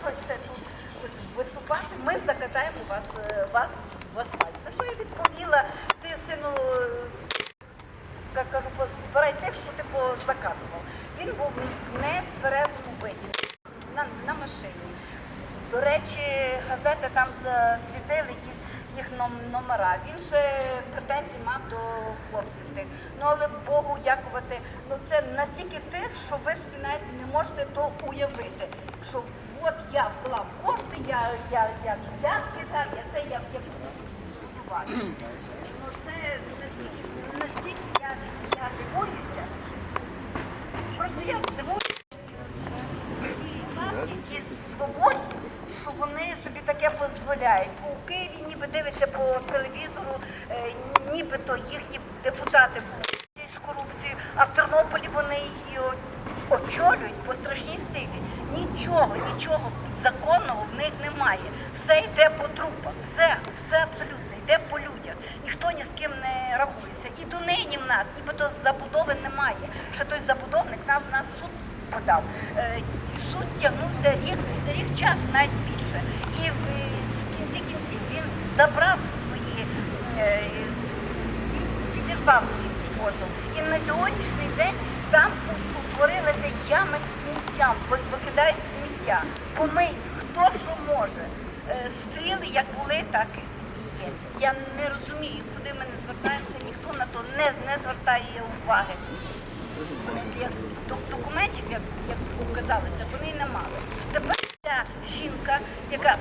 щось ще тут виступати, ми закатаємо вас е, вас в асфальт. На що я відповіла, ти сину як кажу, збирай тих, що ти позакатував. Він був в нетверезому виді, на, на машині. До речі, газети там засвітили їх їх номера. Він ще претензії мав до хлопців тих. Ну але Богу дякувати, ну це настільки тис, що ви собі навіть не можете то уявити. Що я вклав кошти, я, я, я взятки я це я, я будувати. Ну це настільки я, я дивуюся. Просто я дивуюся і свободі, що вони собі таке дозволяють. У Києві ніби дивишся по телевізору, е, нібито їхні депутати борються з корупцією, а в Тернополі вони її очолюють по страшній силі. Нічого, нічого законного в них немає. Все йде по трупах, все, все абсолютно йде по людях. Ніхто ні з ким не рахується. І донині в нас, нібито забудови немає. Ще той забудовник нас на суд подав. Е, Суд тягнувся рік, рік часу, навіть більше. І в кінці кінців він забрав свої, е, відізвав свій позов. І на сьогоднішній день там утворилася яма з сміттям, ви- сміття. Помий, хто що може. Е, Стріли як були, так і є. Я не розумію, куди ми не звертаємося, ніхто на то не, не звертає уваги документів, як, як показалося, вони не мали. Тепер ця жінка, яка